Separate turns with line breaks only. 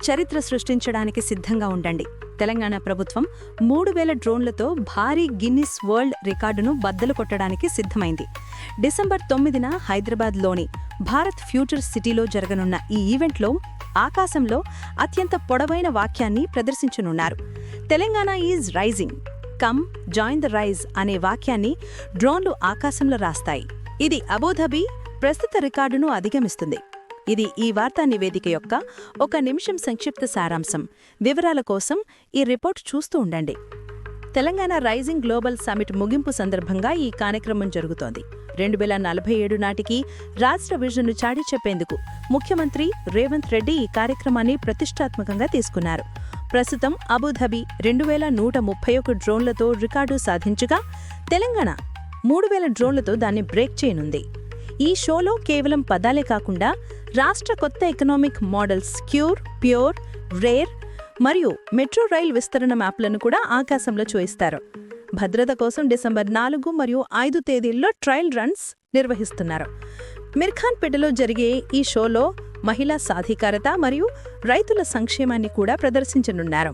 చరిత్ర సృష్టించడానికి సిద్ధంగా ఉండండి. తెలంగాణ ప్రభుత్వం మూడు వేల డ్రోన్లతో భారీ గిన్నిస్ వరల్డ్ రికార్డును బద్దలు కొట్టడానికి సిద్ధమైంది. డిసెంబర్ తొమ్మిదిన హైదరాబాద్లోని భారత్ ఫ్యూచర్ సిటీలో జరగనున్న ఈ ఈవెంట్లో ఆకాశంలో అత్యంత పొడవైన వాక్యాన్ని ప్రదర్శించనున్నారు. Telangana is rising come join the rise అనే వాక్యాన్ని డ్రోన్లు ఆకాశంలో రాస్తాయి. ఇది అబుధాబి ప్రస్తుత రికార్డును అధిగమిస్తుంది. ఇది ఈ వార్తా నివేదిక యొక్క ఒక నిమిషం సంక్షిప్త సారాంశం. వివరాల కోసం ఈ రిపోర్ట్ చూస్తూ ఉండండి. తెలంగాణ రైజింగ్ గ్లోబల్ సమిట్ ముగింపు సందర్భంగా ఈ కార్యక్రమం జరుగుతోంది. రెండు వేల నలభై ఏడు నాటికి రాష్ట్ర విజన్ను చాటి చెప్పేందుకు ముఖ్యమంత్రి రేవంత్ రెడ్డి ఈ కార్యక్రమాన్ని ప్రతిష్టాత్మకంగా తీసుకున్నారు. ప్రస్తుతం అబుధాబి రెండు వేల నూట ముప్పై ఒక డ్రోన్లతో రికార్డు సాధించగా తెలంగాణ మూడు వేల డ్రోన్లతో దాన్ని బ్రేక్ చేయనుంది. ఈ షోలో కేవలం పదాలే కాకుండా రాష్ట్ర కొత్త economic models cure pure rare మరియు మెట్రో రైల్ విస్తరణ మ్యాప్లను కూడా ఆకాశంలో చూయిస్తారు. భద్రత కోసం డిసెంబర్ నాలుగు మరియు ఐదు తేదీల్లో ట్రయల్ రన్స్ నిర్వహిస్తున్నారు. మిర్ఖాన్పేటలో జరిగే ఈ షోలో మహిళా సాధికారత మరియు రైతుల సంక్షేమాన్ని కూడా ప్రదర్శించనున్నారు.